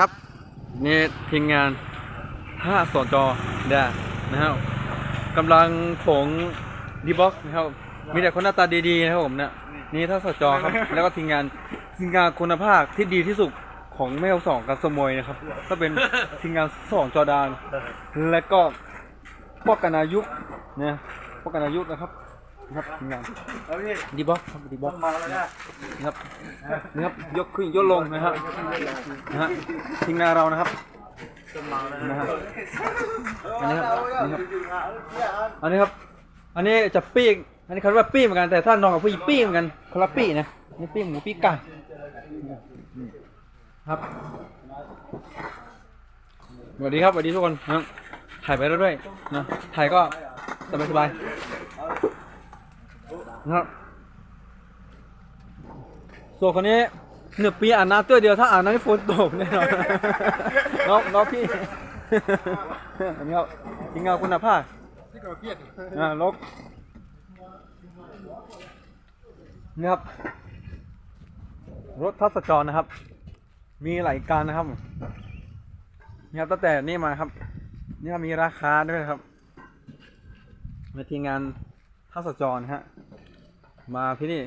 ครับนี่ทีมงานห้าสอนจอเดานะครับกำลังผงดีบ็อกนะครับ มีแต่คนหน้าตาดีๆนะครับผมเนี่ยนี่ถ้าสจครับ แล้วก็ทีมงานทีมงานคุณภาพที่ดีที่สุดของแมวสองกับสมวยนะครับ ก็เป็นทีมงานสองจอดาน และก็พวกกันอายุเนี่ยพวกกันอายุนะครับนะ ครับทีมงานเอาพี่ดีบ็อกครับดีบ็อกมาแล้วนะนะครับนี่ครับยกขึ้นยกลงนะครับนะฮะทีมงานเรานะครับนะครับอันนี้ครับอันนี้ครับอันนี้ครับ อันนี้จะปี้งอันนี้เขาเรียกว่าปี้งเหมือนกันแต่ถ้านอนกับผู้หญิงปี้งเหมือนกันคนละปี้นะนี่ปี้งหมูปี้งไก่ครับสวัสดีครับสวัสดีทุกคนนะครับถ่ายไปเรื่อยๆนะถ่ายก็สบายๆ นะครับส่วนคนนี้เหนือปีอ่านน้ำตัวเดียวถ้าอ่านน้ำฝนตกแน่นอนน้องน้องพี่อันนี้ครับจริงเงาคุณภาพที่เราเครียดอ่าลบนี่ครับ รถทัศจรนะครับ มีหลายการนะครับนี่ครับตั้งแต่นี่มาครับ นี่ครับมีราคาด้วยครับมาทีมงานทัศจรนะฮะ มาที่นี่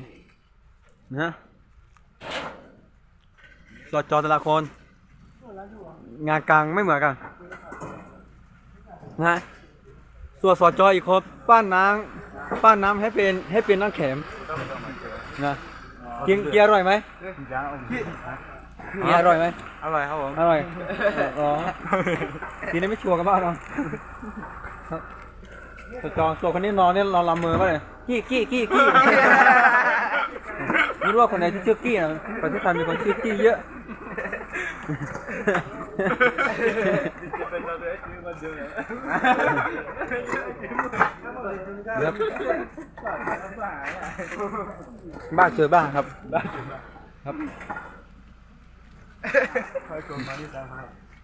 นะฮะสจแต่ละคน งานกลางไม่เหมือนกันนะส่วนสจอีกคนป้านน้ำป้านน้ำให้เป็นให้เป็นน้ำแข็มนะกินกินอร่อยไหมกินอร่อยไหมอร่อยครับผมอร่อยอ๋อทีนี้ไม่ชัวร์กันบ้างเนาะครับสจส่วนคนนี้นอนเนี่ยนอนลำมือมาเลย กี้กี้กี้กี้ไม่รู้ว่าคนไหนที่ชื่อกี้นะประเทศไทยมีคนชื่อกี้เยอะจะเป็นเราเลยชื่อมันเดียวเนี่ยครับบ้าเจอบ้าครับครับคอยกลมมาที่ตามมา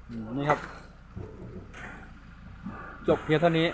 อืมนี่ครับ จบเพียงเท่านี้